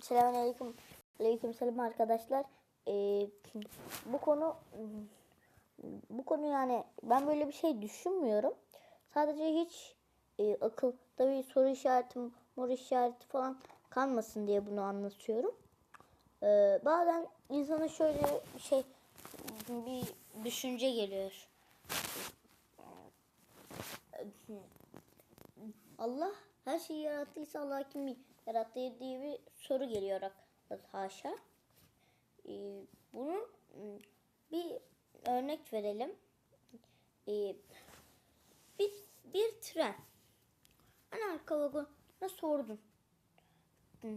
Selamünaleyküm. Aleyküm selam arkadaşlar. Ee, bu konu bu konu yani ben böyle bir şey düşünmüyorum. Sadece hiç e, akıl tabii soru işareti, mor işareti falan kalmasın diye bunu anlatıyorum. Ee, bazen insana şöyle bir şey bir düşünce geliyor. Allah her şeyi yarattıysa Allah kimi yarattı diye bir soru geliyor haşa. Ee, bunun ım, bir örnek verelim. Ee, bir, bir tren. Hani arka vagona sordun. Hı,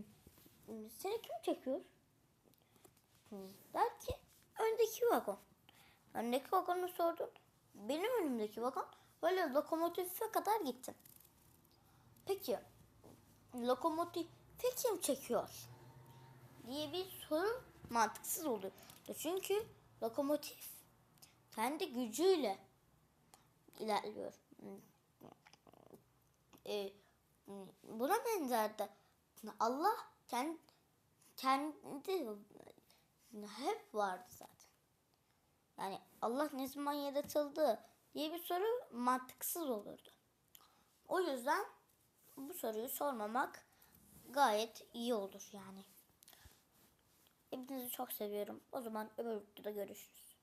hı, Seni kim çekiyor? Der ki öndeki vagon. Öndeki vagonu sordun. Benim önümdeki vagon böyle lokomotife kadar gittin. Peki lokomotife kim çekiyor? diye bir soru mantıksız oluyor. Çünkü lokomotif kendi gücüyle ilerliyor. Ee, buna benzer de Allah kendi, kendi hep vardı zaten. Yani Allah ne zaman yaratıldı diye bir soru mantıksız olurdu. O yüzden bu soruyu sormamak gayet iyi olur yani. Hepinizi çok seviyorum. O zaman öbür videoda görüşürüz.